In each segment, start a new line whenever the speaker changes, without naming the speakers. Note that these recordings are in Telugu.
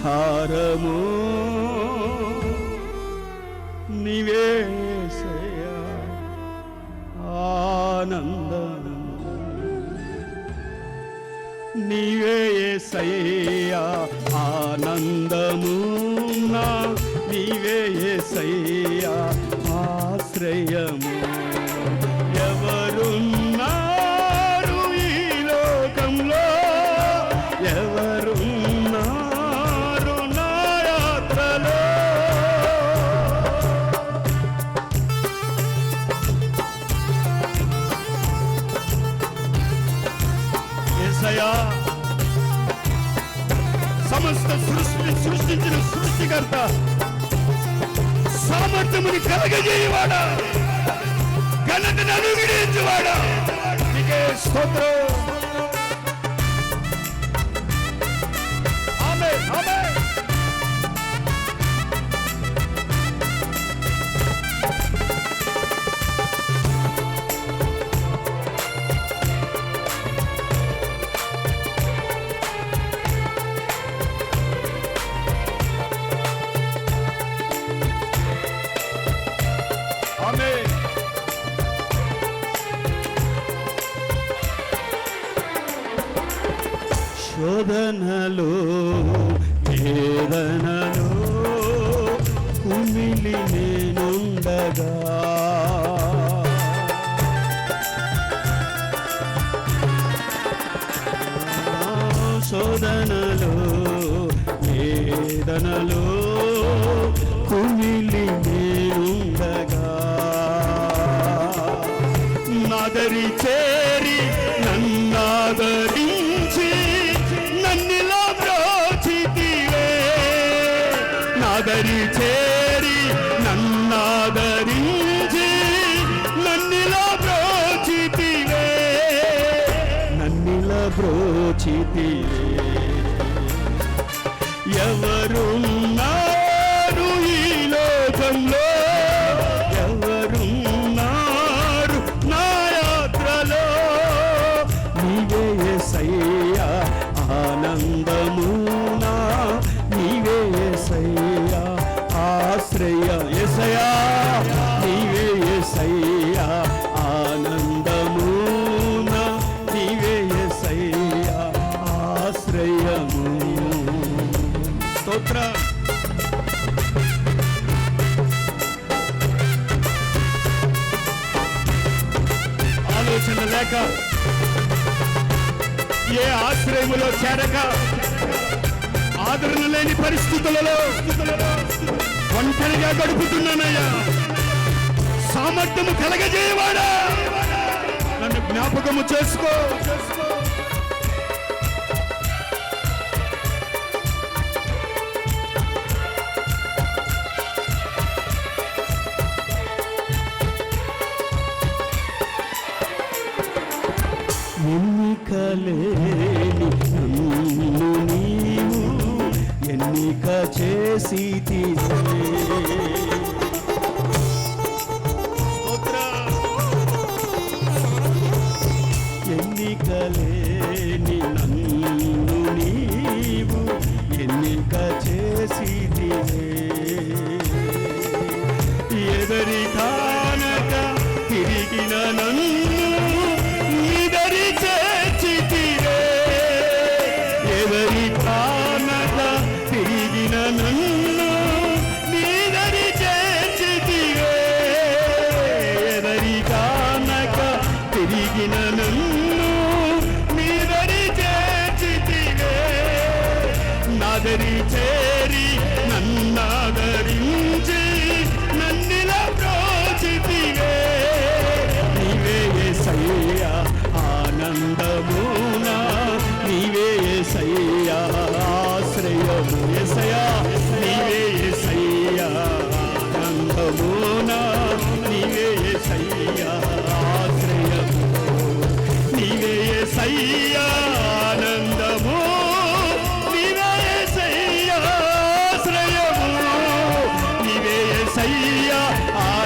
ఆధారము నివేశయ ఆనందం నీవే ఆనందము నా నీవే ఆశ్రయము. సృష్టి సృష్టించిన సృష్టికర్త. సామర్థ్యముని కలగజేయవాడా? ఘనతను అనుగ్రహించువాడా? నీకే స్తోత్రం. శోధనలో వేదనలో కుమిలి నేనుండగా. శోధనలో వేదనలో te. చేరక. ఏ ఆశ్రయములో చేరక. ఆదరణ లేని పరిస్థితులలో ఒంటరిగా గడుపుతున్నానయ్యా. సామర్థ్యము కలగజేయవాడా. నన్ను జ్ఞాపకము చేసుకో. ఎన్నికలేని నన్ను నీవు ఎన్నిక చేసి తీసే కానక తిరిగిన నన్ను నీదరి చేర్చితివే. ఎవరి కానక తిరిగిన నన్ను నీదరి చేర్చితివే. నాదరి చేరి నన్నాదరించి నన్నిలా ప్రోచితివే. నీవే సయ్యా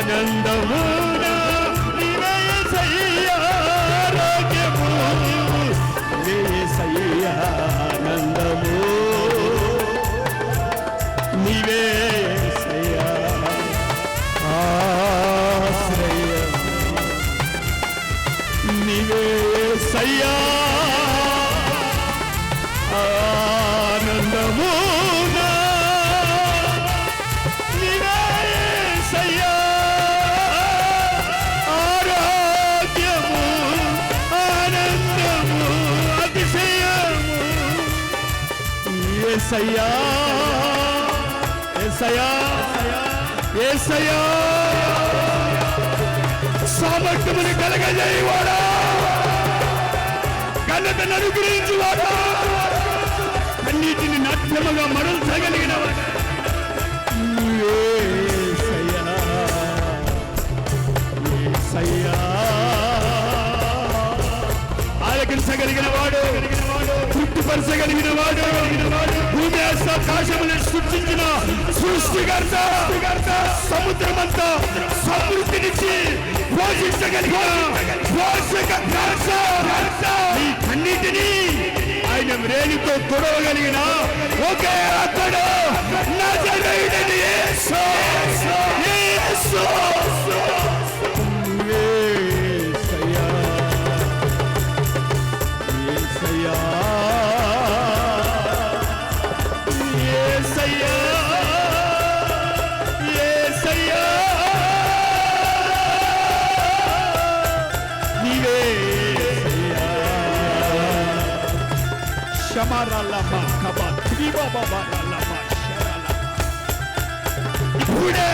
ఆనందము నీవే ఏసయ్యా ఏసయ్యా ఏసయ్యా. సామర్థ్యముని కలగజేయవాడా? ఘనతను అనుగ్రహించువాడా? అన్నిటిని నాట్యముగా మరల్చగలిగిన ఆలకించగలిగిన వాడు తృప్తిపరచగలిగిన వాడు భూమి ఆకాశములను సృష్టించిన సృష్టికర్త సముద్రమంతా సమృద్ధినిచ్చి పోషించగలిగిన పోషకర్త ఈ కన్నిటిని ఆయన రేణితో తొడవగలిగిన ఒకే అతడు నజరేయుడైన యేసు. యేసు. శమరలమ కబ త్రిబబబరలమ శరల. ఇప్పుడే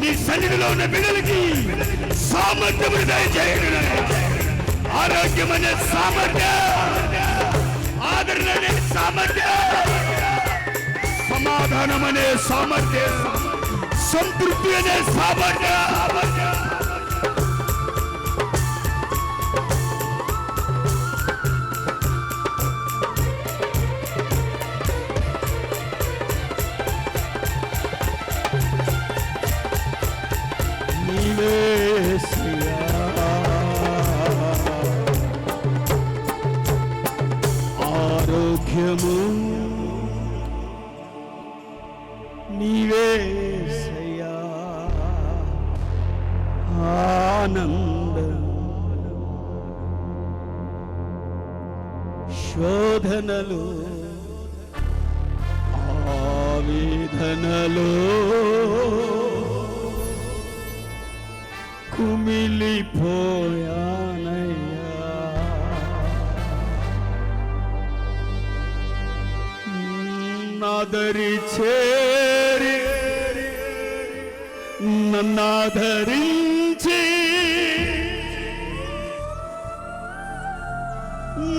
నీ సన్నిధిలో ఉన్న బిడ్డలకి సామర్థ్యము దయచేయడు ఆరోగ్యం అనే సామర్థ్యం ఆదరణ అనే సామర్థ్యం సమాధానం అనే సామర్థ్యం సంతృప్తి అనే సామర్థ్యం ఆరోగ్యము నీవేసయ్యా శోధనలు. ఆవేదనలో. చేరి నన్నాధరించి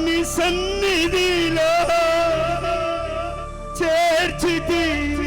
నీ సన్నిధిలో చేర్చితివి